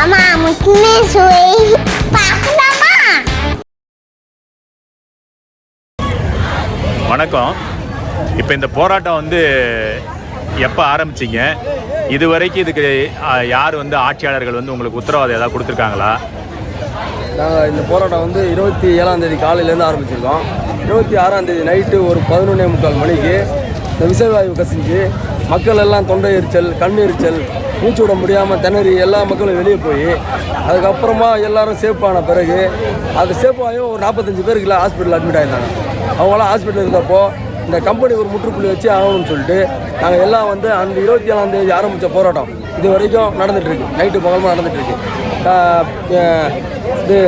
அம்மா முக்கியமே சுவை பார்க்கலாமா வணக்கம். இப்போ இந்த போராட்டம் வந்து எப்போ ஆரம்பிச்சிங்க? இது வரைக்கும் இதுக்கு யார் வந்து ஆட்சியாளர்கள் வந்து உங்களுக்கு உத்தரவாதம் ஏதாவது கொடுத்துருக்காங்களா? நாங்கள் இந்த போராட்டம் வந்து இருபத்தி ஏழாம் தேதி காலையிலேருந்து ஆரம்பிச்சிருக்கோம். இருபத்தி ஆறாம் தேதி நைட்டு ஒரு பதினொன்னே முக்கால் மணிக்கு இந்த விசைவாயு கசிஞ்சு மக்கள் எல்லாம் தொண்டை எரிச்சல் கண் எரிச்சல் மூச்சு விட முடியாமல் திணறி எல்லா மக்களும் வெளியே போய் அதுக்கப்புறமா எல்லாரும் சேஃப் ஆன பிறகு அது சேஃப் ஆகியும் ஒரு நாற்பத்தஞ்சு பேருக்குள்ள ஹாஸ்பிட்டல் அட்மிட் ஆயிருந்தாங்க அவங்களாம் ஹாஸ்பிட்டல் இருந்தப்போ இந்த கம்பெனி ஒரு முற்றுப்புள்ளி வச்சு ஆகணும்னு சொல்லிட்டு நாங்கள் எல்லாம் வந்து அந்த இருபத்தி ஏழாம் தேதி ஆரம்பித்த போராட்டம் இது வரைக்கும் நடந்துகிட்ருக்கு நைட்டு பகலமாக நடந்துகிட்ருக்கு இது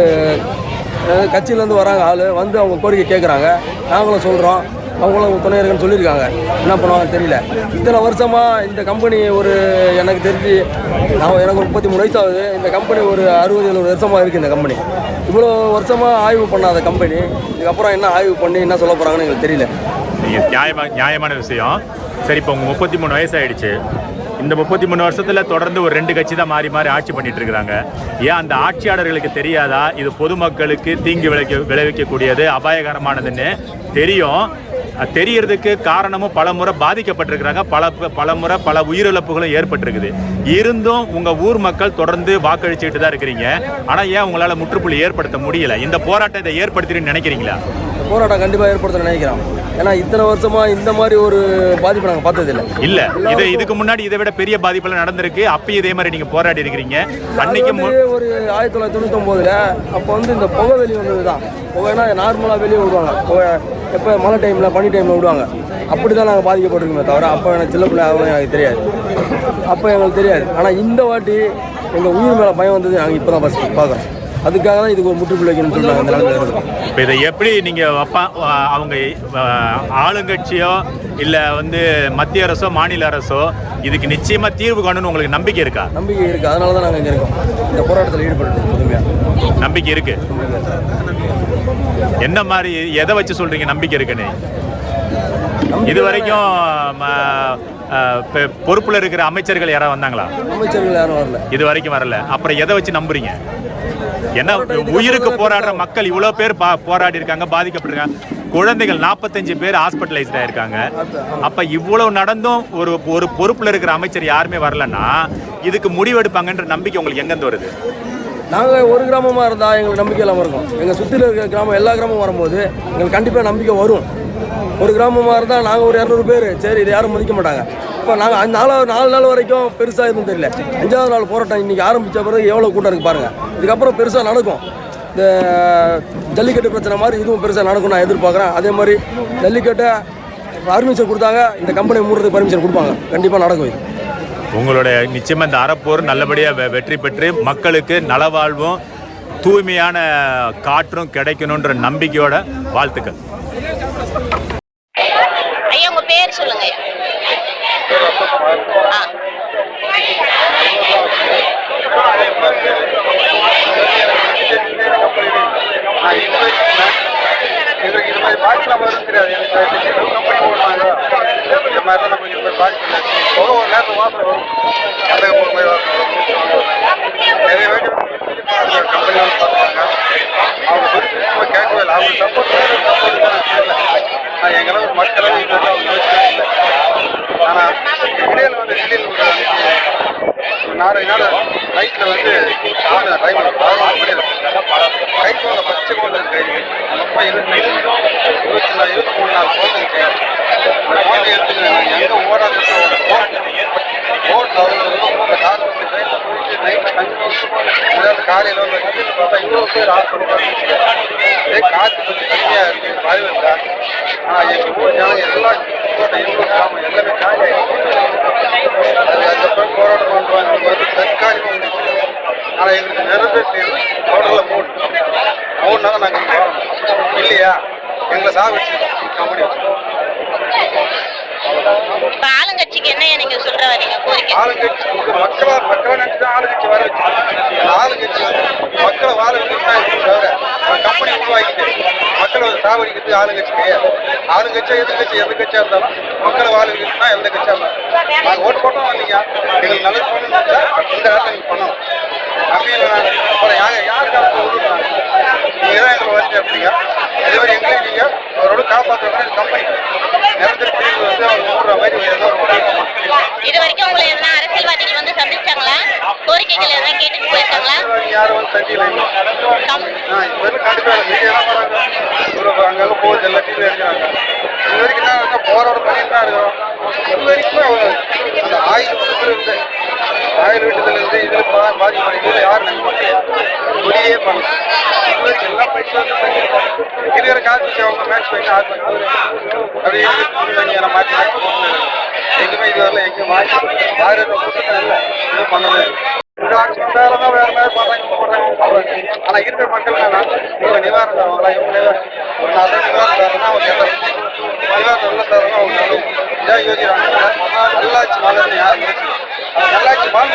கட்சியிலேருந்து வராங்க ஆள் வந்து அவங்க கோரிக்கை கேட்குறாங்க நாங்களும் சொல்கிறோம் அவங்களும் துணை இருக்குன்னு சொல்லியிருக்காங்க. என்ன பண்ணுவாங்கன்னு தெரியல. இத்தனை வருஷமாக இந்த கம்பெனி ஒரு எனக்கு தெரிஞ்சு நான் எனக்கு முப்பத்தி மூணு வயசு ஆகுது. இந்த கம்பெனி ஒரு அறுபது எழுபது வருஷமாக இருக்குது இந்த கம்பெனி இவ்வளோ வருஷமாக ஆய்வு பண்ணாத கம்பெனி இதுக்கப்புறம் என்ன ஆய்வு பண்ணி என்ன சொல்ல போகிறாங்கன்னு எங்களுக்கு தெரியல. நீங்கள் நியாயமா நியாயமான விஷயம். சரி இப்போ உங்கள் முப்பத்தி மூணு வயசாயிடுச்சு இந்த முப்பத்தி மூணு வருஷத்தில் தொடர்ந்து ஒரு ரெண்டு கட்சி தான் மாறி மாறி ஆட்சி பண்ணிட்டு இருக்கிறாங்க. ஏன் அந்த ஆட்சியாளர்களுக்கு தெரியாதா? இது பொதுமக்களுக்கு தீங்கு விளைவிக்க விளைவிக்கக்கூடியது அபாயகரமானதுன்னு தெரியும். தெரியறதுக்கு காரணமும் பல முறை பாதிக்கப்பட்டிருக்கிறாங்க. பல பல முறை பல உயிரிழப்புகளும் ஏற்பட்டிருக்குது. இருந்தும் உங்கள் ஊர் மக்கள் தொடர்ந்து வாக்களிச்சுட்டு தான் இருக்கிறீங்க. ஆனால் ஏன் உங்களால் முற்றுப்புள்ளி ஏற்படுத்த முடியல? இந்த போராட்டத்தை ஏற்படுத்தின்னு நினைக்கிறீங்களா? போராட்டம் கண்டிப்பாக ஏற்படுத்த நினைக்கிறோம் ஏன்னா இத்தனை வருஷமாக இந்த மாதிரி ஒரு பாதிப்பு நாங்கள் பார்த்ததில்லை. இல்ல இது இதுக்கு முன்னாடி இதை விட பெரிய பாதிப்புல நடந்திருக்கு. அப்பயும் இதே மாதிரி நீங்க போராடி இருக்கிறீங்க. அன்னைக்கு மு- ஒரு ஆயிரத்தி தொள்ளாயிரத்தி தொண்ணூத்தொம்போதுல அப்போ வந்து இந்த புகை வெளி வந்தது தான் புகைனா நார்மலாக வெளியே விடுவாங்க. புகை எப்போ மழை டைமில் பனி டைமில் விடுவாங்க. அப்படி தான் நாங்கள் பாதிக்கப்பட்டிருக்கோமே தவிர அப்போ எனக்கு சின்ன பிள்ளை அவ்வளோ எனக்கு தெரியாது. அப்போ எங்களுக்கு தெரியாது. ஆனால் இந்த வாட்டி எங்கள் உயிர் மேலே பயம் வந்தது நாங்கள் இப்போ தான் ஃபஸ்ட்டு பார்க்குறோம். அதுக்காக தான் இதுக்கு ஒரு முற்றுப்புள்ளி வைக்கணும்னு நாங்கள் இருக்கோம் இப்ப இதை எப்படி நீங்க அப்பா அவங்க ஆளுங்கட்சியோ இல்ல வந்து மத்திய அரசோ மாநில அரசோ இதுக்கு நிச்சயமா தீர்வு காணும்னு உங்களுக்கு நம்பிக்கை இருக்கா? நம்பிக்கை இருக்குது அதனால தான் நாங்கள் இங்கே இருக்கோம். இந்த போராட்டத்தில் ஈடுபட்டு முழுமையாக நம்பிக்கை இருக்கு. என்ன மாதிரி எதை வச்சு சொல்றீங்க நம்பிக்கை இருக்குன்னு? இது வரைக்கும் பொறுப்புல இருக்கிற அமைச்சர்கள் யாராவது வந்தாங்களா? அமைச்சர்கள் யாரும் வரல. இது வரைக்கும் வரல. அப்புறம் எதை வச்சு நம்புறீங்க? என்ன உயிருக்கு போராடுற மக்கள் இவ்வளோ பேர் பா- போராடி இருக்காங்க பாதிக்கப்பட்டிருக்காங்க. குழந்தைகள் நாற்பத்தஞ்சு பேர் ஹாஸ்பிட்டலைஸ்ட் ஆயிருக்காங்க. அப்போ இவ்வளோ நடந்தும் ஒரு ஒரு பொறுப்பில் இருக்கிற அமைச்சர் யாருமே வரலன்னா இதுக்கு முடிவெடுப்பாங்கன்ற நம்பிக்கை உங்களுக்கு எங்கேருந்து வருது? நாங்கள் ஒரு கிராமமாக இருந்தால் எங்களுக்கு நம்பிக்கை இல்லாமல் இருக்கும். எங்கள் சுற்றியில் இருக்கிற கிராமம் எல்லா கிராமமும் வரும்போது எங்களுக்கு கண்டிப்பாக நம்பிக்கை வரும். ஒரு கிராமமாக இருந்தால் நாங்கள் ஒரு இரநூறு பேர் சரி இதை யாரும் மதிக்க மாட்டாங்க. இப்போ நாங்கள் நாலாவது நாலு நாள் வரைக்கும் பெருசாக எதுவும் தெரியல. அஞ்சாவது நாள் போராட்டம் இன்றைக்கி ஆரம்பித்த பிறகு எவ்வளோ கூட்டம் இருக்குது பாருங்கள் இதுக்கப்புறம் பெருசாக நடக்கும். இந்த ஜல்லிக்கட்டு பிரச்சனை மாதிரி இதுவும் பெருசாக நடக்கும் நான் எதிர்பார்க்குறேன். அதே மாதிரி ஜல்லிக்கட்டை பர்மிஷன் கொடுத்தாங்க. இந்த கம்பெனி மூடுறதுக்கு பர்மிஷன் கொடுப்பாங்க. கண்டிப்பாக நடக்கும் இது. உங்களுடைய நிச்சயமாக இந்த அறப்போர் நல்லபடியாக வெ- வெற்றி பெற்று மக்களுக்கு நலவாழ்வும் தூய்மையான காற்றும் கிடைக்கணுன்ற நம்பிக்கையோட வாழ்த்துக்கள். சொல்லுங்க. நிறைய பேர் கம்பெனி வந்து பார்த்துருக்காங்க அவங்க சொல்லி நம்ம கேட்கவே இல்லை அவங்க சப்போர்ட் சப்போர்ட் தெரியல நான் எங்களை ஒரு மக்களை இது வந்து அவங்க யோசிக்கவே இல்லை ஆனால் இடையில வந்து திடீர்னு ஒரு அன்னைக்கு நாலு நாள் நைட்டில் வந்து டைமில் பதினொன்று மணி வந்து பச்சை கோல் கைது மொத்தம் இருபத்தி இருபத்தி நாலு இருபத்தி மூணு நாலு கோல் அந்த கோல் எடுத்துட்டு எங்கே ஓடாது ரோட்டில் வந்து கார் வந்து ட்ரெயினில் போயிட்டு நைட்டில் காலையில் வந்து பார்த்தா இவ்வளோ பேர் ஹாஸ்பிட்டல் காற்று கொஞ்சம் கம்மியாக இருக்குது பாய்வு இல்லை ஆனால் எங்கள் ஊர் ஜனம் எல்லாம் தோட்டம் எங்கள் கிராமம் எல்லாமே காலி அது அதுக்கப்புறம் போராட்டம் பண்ணுறாங்க வந்து தற்காலிகம் ஆனால் எங்களுக்கு நிறைவேற்றி டோட்டலில் மூணு மூணு நாள் நாங்கள் வரோம் இல்லையா? எங்களை சாவிச்சு கம்பெனி ஆளுங்கட்சிக்கு என்ன நீங்க சொல்ற வரீங்க கோரிக்கை. ஆளுங்கட்சி மக்களா மக்களா நினைச்சு தான் ஆளுங்கட்சி வர வச்சு ஆளுங்கட்சி வந்து மக்களை வாழ இருக்கு தவிர கம்பெனி உருவாக்கிட்டு மக்களை சாவடிக்கிறது ஆளுங்கட்சி கிடையாது. ஆளுங்கட்சியா எதிர்கட்சி எந்த கட்சியா இருந்தாலும் மக்களை வாழ வைக்கிறது தான் எந்த கட்சியா இருந்தாலும். நாங்கள் ஓட்டு போட்டோம் இல்லையா? எங்களுக்கு நல்லது பண்ணணும்னு நினைச்சா இந்த நீங்கள் பண்ணணும். அப்புறம் யார் யாருக்காக விடுறாங்க நீங்க தான் எங்களை வந்து அப்படிங்க இதே மாதிரி எங்களையும் நீங்க அவரோட காப்பாற்றுற கம்பெனி நிரந்தர தீர்வு வந்து அவங்க விடுற மாதிரி ஏதோ ஒரு இது வரைக்கும் உங்களை எதனா அரசியல்வாதிகள் வந்து சந்திச்சாங்களா? கோரிக்கைகள் எதனா கேட்டுட்டு போயிருக்காங்களா? யாரும் வந்து. கம்- ஆ, இது வரைக்கும் கண்டிப்பா மீடியாலாம் வராங்க. அங்கெல்லாம் போகுது எல்லா டிவியும் இருக்காங்க இது வரைக்கும் வந்து போராட பண்ணிட்டு தான் இருக்கிறோம் இது வரைக்கும் அவங்க அந்த ஆயுள் வீட்டுல இருந்து ஆயுள் வீட்டுல இருந்து இதில் பாதிப்படைகிறது யாரும் நம்ப மாட்டாங்க வெளியே பண்ணல பைசா வந்து பண்ணிருக்காங்க. இருக்கிற காசு அவங்க மேட்ச் பண்ணி அப்படி இருக்கு மாற்றி மாற்றி போட்டு எங்கேயுமே இது வரல எங்கேயும் வாங்கி ஆயிரம் கூட்டத்தில் இல்லை. எதுவும் பண்ணவே இல்லை. தான் வேற மாதிரி பண்றாங்க இப்ப ஆனால் இருக்கிற மக்கள் வேணாம் இவங்க நிவாரணம் தருவாங்களா இவங்க நிவாரணம். நிவாரணம் தரணும் அவங்க நிவாரணம் நல்ல தரணும் அவங்க நல்லது யோசிக்கிறாங்க. நல்லாட்சி மாதிரி யாரும் நல்லாட்சி மாதிரி